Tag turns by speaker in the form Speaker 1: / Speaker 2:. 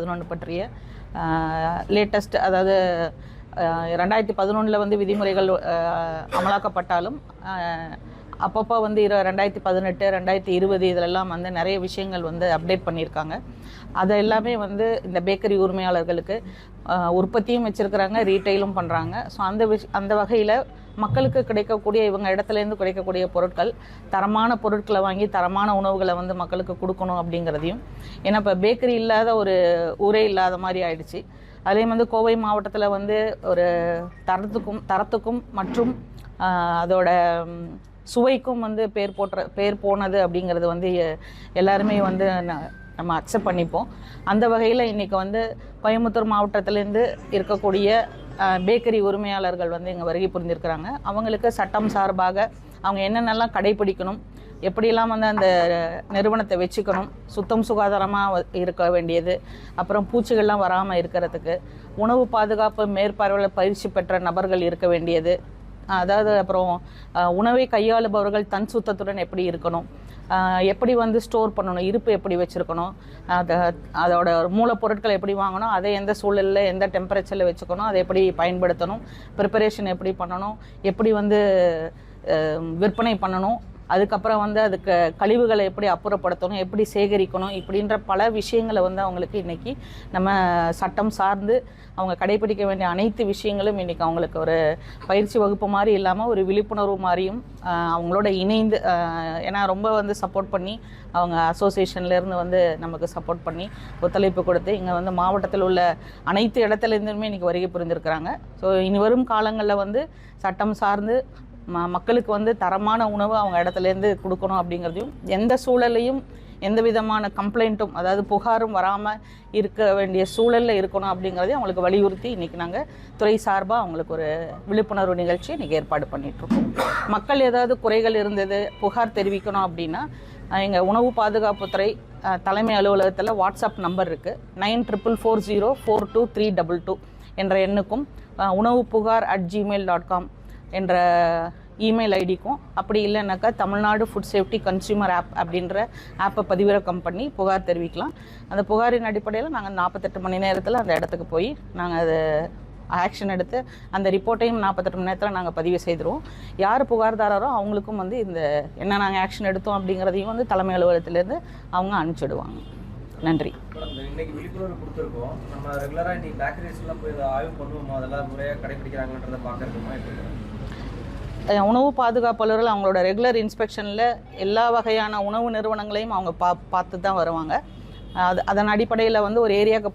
Speaker 1: பதினொன்று பற்றிய லேட்டஸ்ட் அதாவது ரெண்டாயிரத்தி பதினொன்றில் வந்து விதிமுறைகள் அமலாக்கப்பட்டாலும் அப்பப்போ வந்து இரு ரெண்டாயிரத்தி பதினெட்டு ரெண்டாயிரத்தி இருபது இதிலெல்லாம் வந்து நிறைய விஷயங்கள் வந்து அப்டேட் பண்ணியிருக்காங்க. அது எல்லாமே வந்து இந்த பேக்கரி உரிமையாளர்களுக்கு உற்பத்தியும் வச்சுருக்கிறாங்க ரீட்டைலும் பண்ணுறாங்க ஸோ அந்த விஷ் அந்த வகையில் மக்களுக்கு கிடைக்கக்கூடிய இவங்க இடத்துலேருந்து கிடைக்கக்கூடிய பொருட்கள் தரமான பொருட்களை வாங்கி தரமான உணவுகளை வந்து மக்களுக்கு கொடுக்கணும் அப்படிங்கிறதையும். ஏன்னா இப்போ பேக்கரி இல்லாத ஒரு ஊரே இல்லாத மாதிரி ஆயிடுச்சு. அதுலேயும் வந்து கோவை மாவட்டத்தில் வந்து ஒரு தரத்துக்கும் தரத்துக்கும் மற்றும் அதோட சுவைக்கும் வந்து பேர் போற்ற பேர் போனது அப்படிங்கிறது வந்து எ- எல்லாருமே வந்து ந- நம்ம அக்செப்ட் பண்ணிப்போம். அந்த வகையில் இன்றைக்கி வந்து கோயம்புத்தூர் மாவட்டத்திலேருந்து இருக்கக்கூடிய பேக்கரி உரிமையாளர்கள் வந்து இங்கே வருகை புரிந்திருக்கிறாங்க. அவங்களுக்கு சட்டம் சார்பாக அவங்க என்னென்னலாம் கடைபிடிக்கணும் எப்படியெல்லாம் வந்து அந்த நிறுவனத்தை வச்சுக்கணும் சுத்தம் சுகாதாரமாக இருக்க வேண்டியது அப்புறம் பூச்சிகள்லாம் வராமல் இருக்கிறதுக்கு உணவு பாதுகாப்பு மேற்பார்வையில் பயிற்சி பெற்ற நபர்கள் இருக்க வேண்டியது அதாவது அப்புறம் உணவை கையாளுபவர்கள் தன் சுத்தத்துடன் எப்படி இருக்கணும்? எப்படி வந்து ஸ்டோர் பண்ணணும்? இருப்பு எப்படி வச்சுருக்கணும்? அதை அதோட மூலப்பொருட்கள் எப்படி வாங்கணும்? அதை எந்த சூழலில் எந்த டெம்பரேச்சரில் வச்சுக்கணும்? அதை எப்படி பயன்படுத்தணும்? ப்ரிப்பரேஷன் எப்படி பண்ணணும்? எப்படி வந்து விற்பனை பண்ணணும்? அதுக்கப்புறம் வந்து அதுக்கு கழிவுகளை எப்படி அப்புறப்படுத்தணும் எப்படி சேகரிக்கணும் இப்படின்ற பல விஷயங்களை வந்து அவங்களுக்கு இன்றைக்கி நம்ம சட்டம் சார்ந்து அவங்க கடைபிடிக்க வேண்டிய அனைத்து விஷயங்களும் இன்றைக்கி அவங்களுக்கு ஒரு பயிற்சி வகுப்பு மாதிரி இல்லாமல் ஒரு விழிப்புணர்வு மாதிரியும் அவங்களோட இணைந்து ஏன்னா ரொம்ப வந்து சப்போர்ட் பண்ணி அவங்க அசோசியேஷன்லேருந்து வந்து நமக்கு சப்போர்ட் பண்ணி ஒத்துழைப்பு கொடுத்து இங்கே வந்து மாவட்டத்தில் உள்ள அனைத்து இடத்துலேருந்துமே இன்றைக்கி வருகை புரிந்திருக்கிறாங்க. ஸோ இனி வரும் காலங்களில் வந்து சட்டம் சார்ந்து ம மக்களுக்கு வந்து தரமான உணவு அவங்க இடத்துலேருந்து கொடுக்கணும் அப்படிங்கிறதையும் எந்த சூழலையும் எந்த விதமான கம்ப்ளைண்ட்டும் அதாவது புகாரும் வராமல் இருக்க வேண்டிய சூழலில் இருக்கணும் அப்படிங்கிறதையும் அவங்களுக்கு வலியுறுத்தி இன்றைக்கி நாங்கள் துறை சார்பாக அவங்களுக்கு ஒரு விழிப்புணர்வு நிகழ்ச்சி இன்றைக்கி ஏற்பாடு பண்ணிகிட்ருக்கோம் மக்கள் ஏதாவது குறைகள் இருந்தது புகார் தெரிவிக்கணும் அப்படின்னா எங்கள் உணவு பாதுகாப்புத்துறை தலைமை அலுவலகத்தில் வாட்ஸ்அப் நம்பர் இருக்குது nine triple four zero four two three double two என்ற எண்ணுக்கும் உணவு புகார் அட் ஜிமெயில் டாட் காம் என்ற இமெயில் ஐடிக்கும். அப்படி இல்லைனாக்கா Tamil Nadu food safety consumer app அப்படின்ற ஆப்பை பதிவிறக்கம் பண்ணி புகார் தெரிவிக்கலாம். அந்த புகாரின் அடிப்படையில் நாங்கள் நாற்பத்தெட்டு மணி நேரத்தில் அந்த இடத்துக்கு போய் நாங்கள் அதை ஆக்ஷன் எடுத்து அந்த ரிப்போர்ட்டையும் நாற்பத்தெட்டு மணி நேரத்தில் நாங்கள் பதிவு செய்திருவோம். யார் புகார்தாரரோ அவங்களுக்கும் வந்து இந்த என்ன நாங்கள் ஆக்ஷன் எடுத்தோம் அப்படிங்கிறதையும் வந்து தலைமை அலுவலகத்திலேருந்து அவங்க அனுப்பிச்சிடுவாங்க. நன்றி.
Speaker 2: இன்னைக்கு விழிப்புணர்வு கொடுத்துருக்கோம். நம்ம ரெகுலராக இன்னைக்கு பேக்கரிஸ்லாம் போய் இதை ஆய்வு பண்ணுவோமா? அதெல்லாம் முறையாக கடைபிடிக்கிறாங்கன்றதை பார்க்கறதுமா எப்படி
Speaker 1: உணவு பாதுகாப்பாளர்கள் அவங்களோட ரெகுலர் இன்ஸ்பெக்ஷனில் எல்லா வகையான உணவு நிறுவனங்களையும் அவங்க பா பார்த்து தான் வருவாங்க அது அதன் அடிப்படையில் வந்து ஒரு ஏரியாவுக்கு